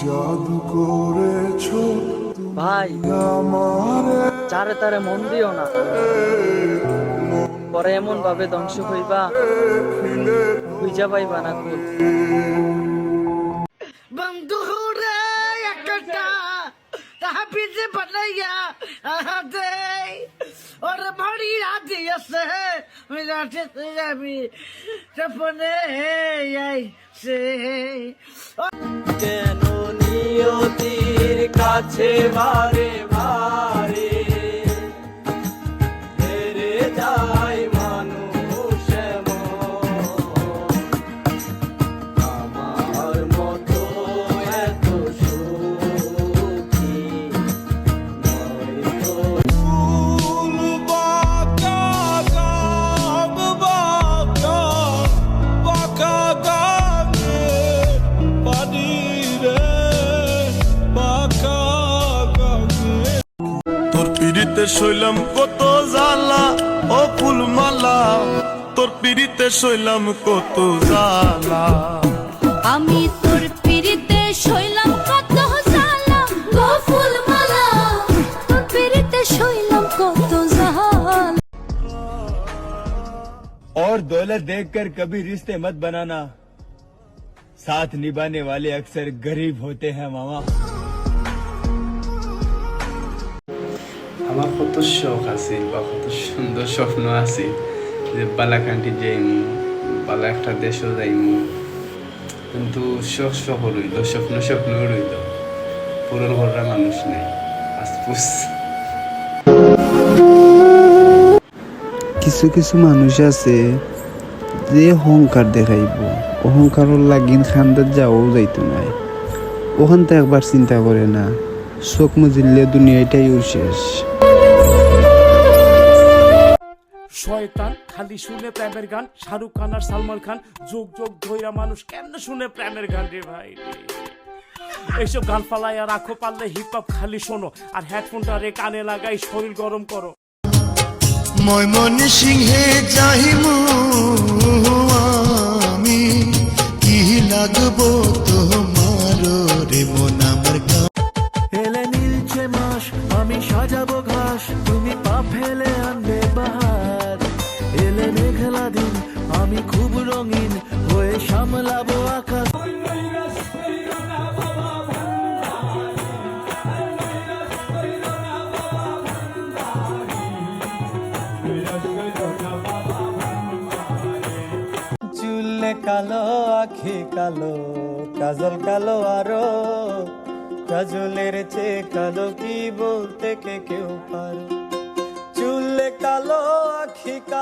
জাদু করেছ ভাই চারে তারে মন দিও না। পরে এমন ভাবে ধ্বংস হইবা খুঁজা পাইবা না খুব বন্ধুরে একটা তাহাবিজে বানাইয়া আহাদে। ওর ভাড়ি রাতি আছে মিরাতে যাবি সপনে এই সে কেন নিয়তির কাছে বারে পিড়িতে শৈলাম কত জ্বালা ও ফুলমালা তোর পিড়িতে শৈলাম কত জ্বালা আমি তোর পিরিতে শৈলাম কত জালা গো ফুলমালা তোর পিরিতে শৈলাম কত জালা और दौलत देखकर कभी रिश्ते मत बनाना साथ निभाने वाले अक्सर गरीब होते हैं मामा আমার কত শখ আছে বা কত সুন্দর স্বপ্ন আছে যে বালাকান্টি যাইমু, বালা একটা দেশও যাইমু। কিন্তু শখ শখ রইল, স্বপ্ন স্বপ্ন রইল। পূরণ করার মানুষ নেই আসপুস কিছু কিছু মানুষ আছে যে অহংকার দেখাইব। অহংকারের লাগিন খান্দার যাওয়াও যাইতো নাই ওখান তো একবার চিন্তা করে না চোখ মুজিলে দুনিয়াটাই শেষ। শয়তান খালি শুনে প্রেমের গান। শাহরুখ খান আর সালমান খান যোগ যোগ ধৈরা মানুষ কেমনে শুনে প্রেমের গান রে ভাই এইসব গান ফালাইয়া রাখো পারলে হিপ হপ খালি শোনো আর হেডফোনটা রে কানে লাগাই শরীর গরম করো। ময়মনি সিংহে যাহিমু আমি কি লাগবো তোমার রে মন আমার এলে নীলচে মাস আমি সাজাবো ঘাস তুমি পা ফেলে মেঘলা দিন, আমি খুব রঙিন হয়ে সামলাবো আকাশ। চুলে কালো, আখি কালো, কাজল কালো আরও। কাজলের চেয়ে কালো কি বলতে কে কেউ পারো? চুলে কালো, আখি কালো।